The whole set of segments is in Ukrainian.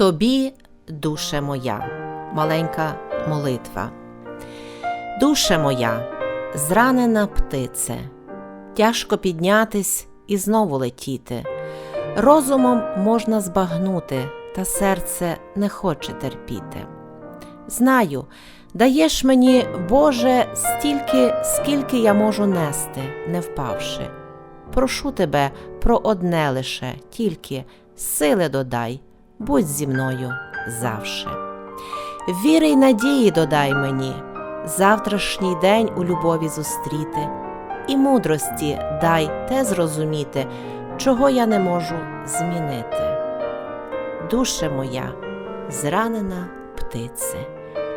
Тобі, душе моя, маленька молитва. Душе моя, зранена птице, тяжко піднятись і знову летіти. Розумом можна збагнути, та серце не хоче терпіти. Знаю, даєш мені, Боже, стільки, скільки я можу нести, не впавши. Прошу тебе про одне лише, тільки сили додай, будь зі мною завше. Віри й надії додай мені, завтрашній день у любові зустріти, і мудрості дай те зрозуміти, чого я не можу змінити. Душе моя, зранена птице,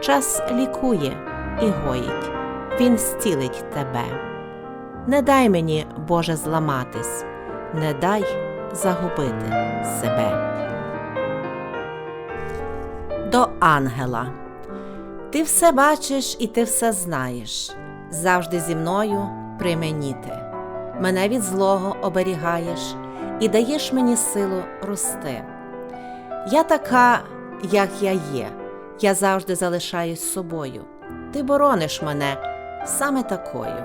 час лікує і гоїть, він зцілить тебе. Не дай мені, Боже, зламатись, не дай загубити себе. До ангела. Ти все бачиш і ти все знаєш, завжди зі мною при мені ти. Мене від злого оберігаєш і даєш мені силу рости. Я така, як я є, я завжди залишаюсь собою. Ти борониш мене саме такою.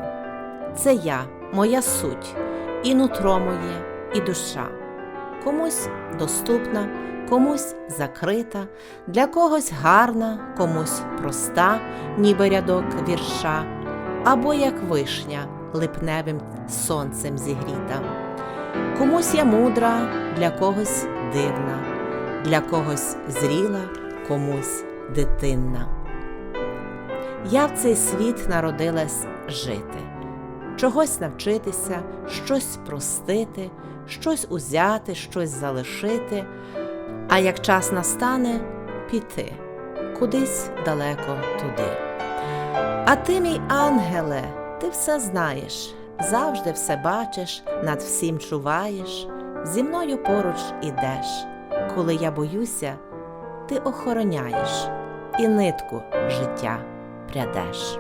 Це я, моя суть, і нутро моє, і душа. Комусь доступна, комусь закрита, для когось гарна, комусь проста, ніби рядок вірша, або як вишня липневим сонцем зігріта. Комусь я мудра, для когось дивна, для когось зріла, комусь дитинна. Я в цей світ народилась жити, чогось навчитися, щось простити, щось узяти, щось залишити, а як час настане, піти кудись далеко туди. А ти, мій ангеле, ти все знаєш, завжди все бачиш, над всім чуваєш, зі мною поруч ідеш. Коли я боюся, ти охороняєш і нитку життя прядеш.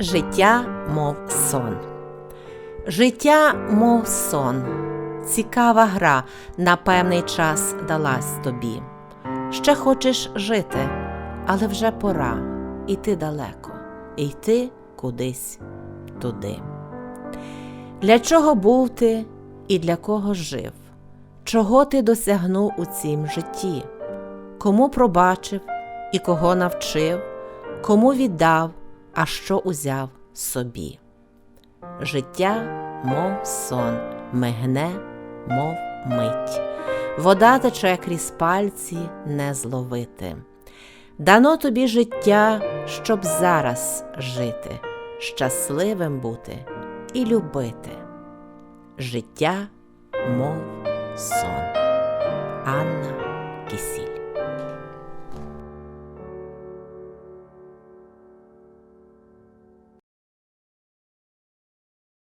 Життя, мов сон. Життя, мов сон. Цікава гра на певний час далась тобі. Ще хочеш жити, але вже пора іти далеко, йти кудись туди. Для чого був ти і для кого жив? Чого ти досягнув у цім житті? Кому пробачив і кого навчив, кому віддав, а що узяв собі? Життя, мов сон, мигне, мов мить. Вода тече крізь пальці не зловити. Дано тобі життя, щоб зараз жити, щасливим бути і любити. Життя, мов сон. Анна